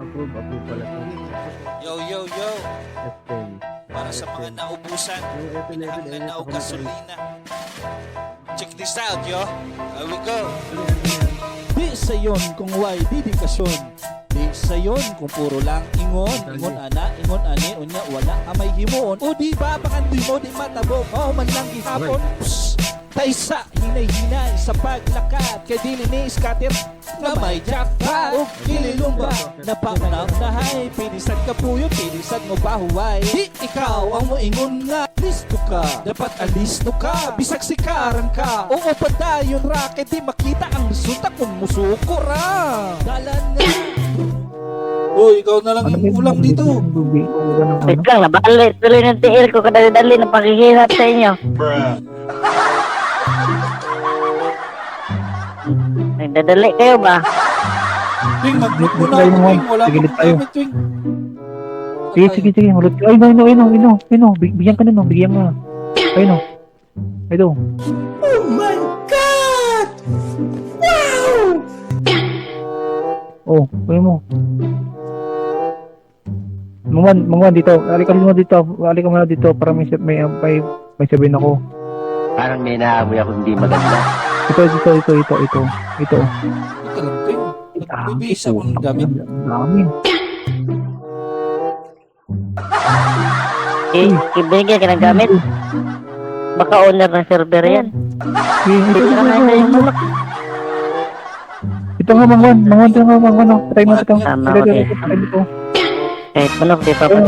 approve, approve pala to. Yo, yo, yo. F10. Para sa mga naubusan, Yung F11, pinahanglan ayun, na o ito gasolina. Check this out, yo. Here we go. Di sa yon kung why dedikasyon Di sa yon kung puro lang ingon Ingon ana, ingon ani, unya wala ka may himuon O di ba pakandoy mo di matabo Mao man lang gihapon Psst! Taysa, hinay-hinay sa paglakad Kay dili ni scatter nga may jackpot O kililumba na panamnahay Pinisan ka puyo, pinisan mo bahuway Di ikaw. Ang moingon nga Listo ka, dapat alisto ka Bisag sikaran ka. Oo padayon ra Kay di makita ang resulta kung musuko ra. Dalan nga Uy, ikaw na lang yung ulang dito. Wait lang, nabali. Tuloy ng tiil ko kadali-dali na paghihirap sa inyo. Nagdadali kayo ba? Twing, mag-block mo na Tayo ako, Twing. Wala sige, akong tayo. gamit, Twing. Sige, sige, sige. Hulot ka. Ay, no, no, no, no, no. Big- Bigyan ka na, no. Bigyan mo na. Ay, no. Ito. Oh my God! Wow! Oh, kunin mo. Mangwan, mangwan dito. Alika mo dito. Alika mo na dito para may, may, may, may sabihin ako. Parang may naamoy ako hindi maganda. Ito, ito, ito, ito, ito. Ito. Ika lang, Twing. Nagbibihis ako ng gamit. Ang dami. Eh, ibigyan ka ng gamit. Baka owner ng server yan. Ito, ito, Bigyan ka ito, ito. Ito nga, mangwan. Mangwan, ito nga, oh. Patay mo ito. Tama, Ito, ito, ito, mo ito. Kahit manok, di pa ayun.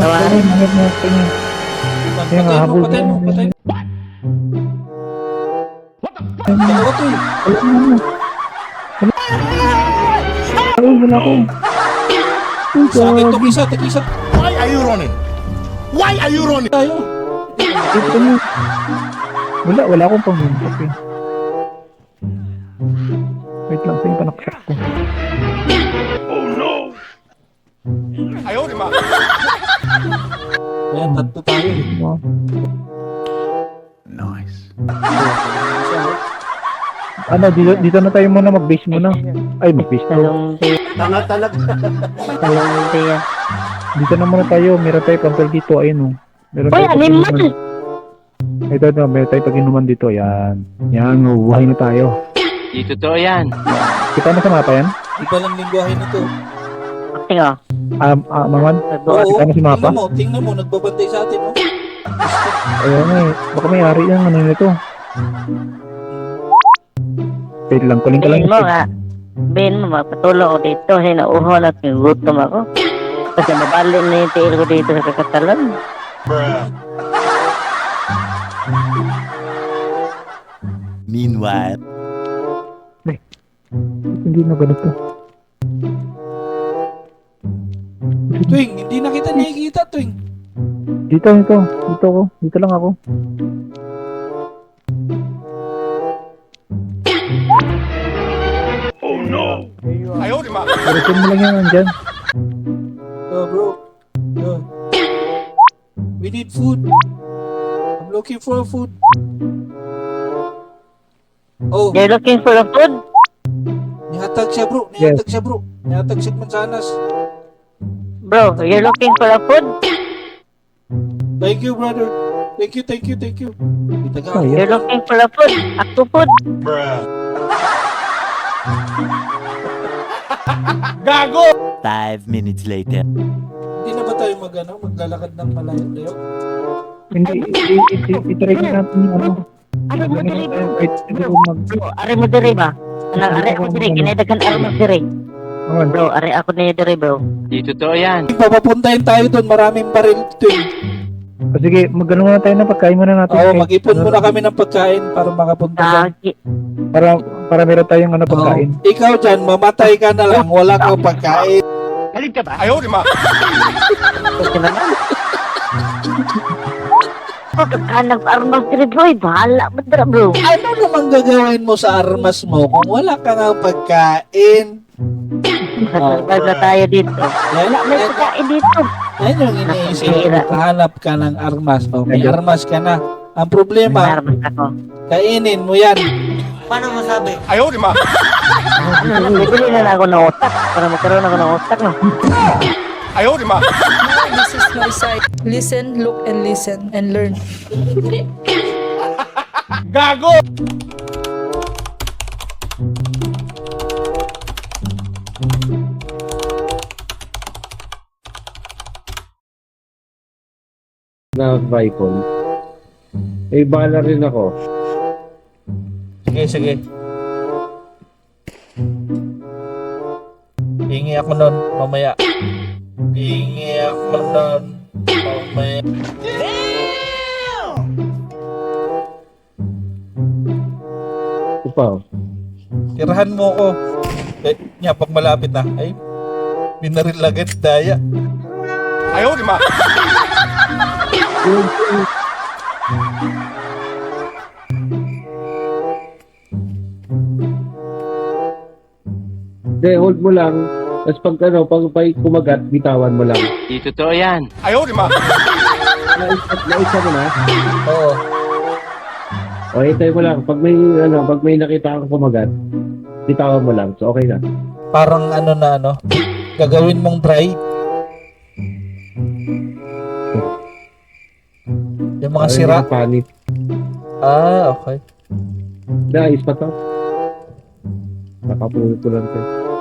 Patayin mo, patayin mo, mo. patayin mo. Ako, Twing. wala na, ano. Wala. Ay, wala ko. Oh, Sa. Why are you running? Why are you running? Tayo. Ito mo. Wala, wala akong pang Okay. Wait lang, sa'yo panaksak ko. Ayaw, di ba? Ayan, tatlo tayo. Wow. Ano, dito, dito na tayo muna, mag-base muna. Ay, mag-base. Talong. Tanga talaga. Talong yan. Dito na muna tayo, meron tayo control dito, ayun o. Meron Uy, tayo animal! pag-inuman. Ito, ito, meron tayo pag-inuman dito, yan. Yan, buhay na tayo. Di totoo yan. Kita na sa mapa yan? Iba lang lingwahe na to. Acting oh. Ah, ah, Maman, Nagbuhat. kita na si mapa? tingnan mo, tingnan mo, nagbabantay sa atin, no? Ayan eh, baka may ari yan, ano nito. Wait lang, kuling ka lang. Sabihin mo nga. Sabihin mo, magpatulong ako dito. Nauuhaw at gutom ako. Kasi mabali na yung tiil ko dito sa kakatalan. Meanwhile. Hindi na ganito. Twing, hindi na kita nakikita, Twing. Dito, dito. Dito ako. Dito lang ako. Ayaw, di ba? Parisin mo lang yan nandyan. Yo, bro. Yo. We need food. I'm looking for food. Oh, You're looking for a food? nihatag siya, bro. Nihatag siya, bro. Nihatag siya mansanas. Bro, you're looking for a food? Thank you, brother. Thank you, thank you, thank you. You're looking for a food? Ako food? Gago! Five minutes later. Hindi na ba tayo mag, ano, maglalakad ng malayo-layo? Hindi, i- i- i- itry ko natin yung ano. Ari mo diri ito ko mag... Bro, ari mo diri ba? Anang ari ako diri, kinaidagan ari mo diri. Bro, ari ako na diri bro. Di totoo yan. Papapuntahin tayo doon. Maraming baril, Twing. Ah, sige, magano muna tayo na pagkain muna natin. Oo, mag-ipon muna kami ng pagkain para makapunta. Para, para meron tayong ano pagkain. Oo. Ikaw dyan, mamatay ka na lang. Wala kang pagkain. Ayaw, di ba? Naman. Bro, kagkanang armas bro, eh, bahala mo dira bro. Ano namang gagawin mo sa armas mo kung wala ka nga pagkain? Nagkakag na tayo dito. Wala may pagkain dito. yan yung iniisip. Kahanap ka ng armas. O, may armas ka na. Ang problema, kainin mo yan. Paano masabi? Ayaw, di ma. Bibili na lang ako ng utak para magkaroon ako ng utak, no? Ayaw, di ma. This is my side. Listen, look, and listen, and learn. Gago! na Vicon. Eh, bala rin ako. Sige, sige. Hingi ako nun, mamaya. Hingi ako nun, mamaya. Oh. Tirahan mo ko. Eh, niya, pag malapit na, ay, binaril agad, daya. Ayaw, di Hindi, hold mo lang. Tapos pag ano, pag pag kumagat, bitawan mo lang. Di totoo yan. Ayaw, di ma. Naisa, mo na. Oo. O, hintay mo lang. Pag may, ano, pag may nakita kang kumagat, bitawan mo lang. So, okay na. Parang ano na ano, gagawin mong dry. Yung mga Parang sira. yung Panit. Ah, okay. Hindi, ayos pa to. Nakapulot ko lang to.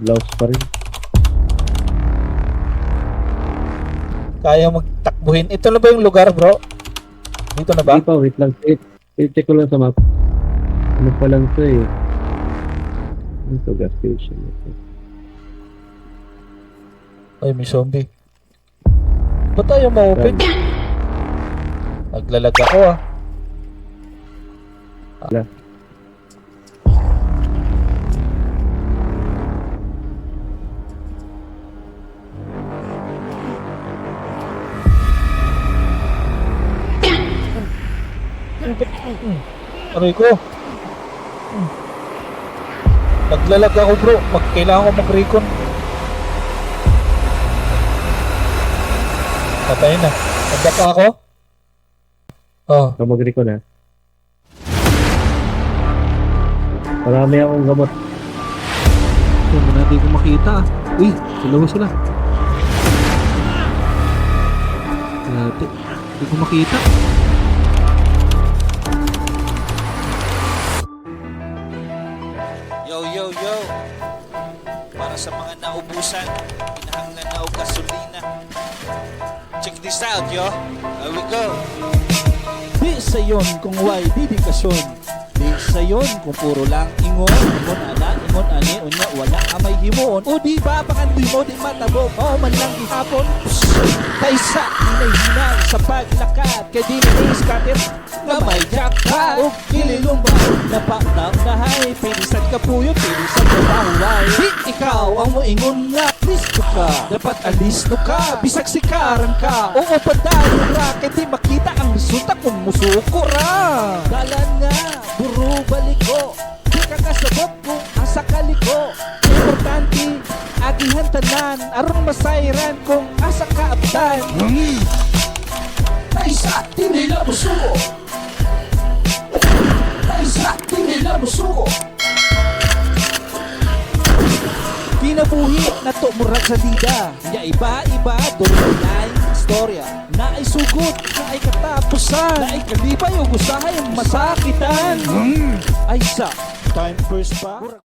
Blouse pa rin. Kaya magtakbuhin. Ito na ba yung lugar, bro? Dito na ba? Hindi pa, wait lang. Wait, wait, check ko lang sa map. Ano pa lang to eh. Ito, gas station. Ay, may zombie. Ba't tayo ma-open? Naglalag ako ah. Wala. Aray ko. Naglalag ako bro. Mag kailangan ko mag-recon. Patay na. Nagda pa ako? Oh. So, mag-recon na. Marami akong gamot. Ito, natin ko makita. Uy, dalawa sila. Dati, hindi ko makita. Mga naubusan, pinahanglan na o gasolina. Check this out, yo. Here we go. Di sa yon kung why dedikasyon. Di sa yon kung puro lang ingon, ingon ana, ingon ani, unya wala amay himuon. O di ba pakandoy mo di matabo, o man lang gihapon. Kaysa inay hinang sa paglakad, kay di ni scatter nga may jackpot. O kililong ba, napaknam na hay, pinisan ka puyo, pinisan ka bahuay. Di ikaw ang moingon nga, listo ka, dapat alisto ka, bisag sikaran ka. Oo, padayon ra, kay di makita ang resulta kung musuko ra. Dalan nga, buro baliko, di ka kasabot kung asa kaliko. Importante, agihan tanan, aron masayran kung asa kaabtan. Naisa, di nila musuko. Naisa, di nila musuko. Kinabuhi na to murag sa lida Ya iba-iba, tuloy na istorya. Na ay sugod, na ay katapusan. Na ay kalibay o gusahay ang masakitan Ay sa, time first pa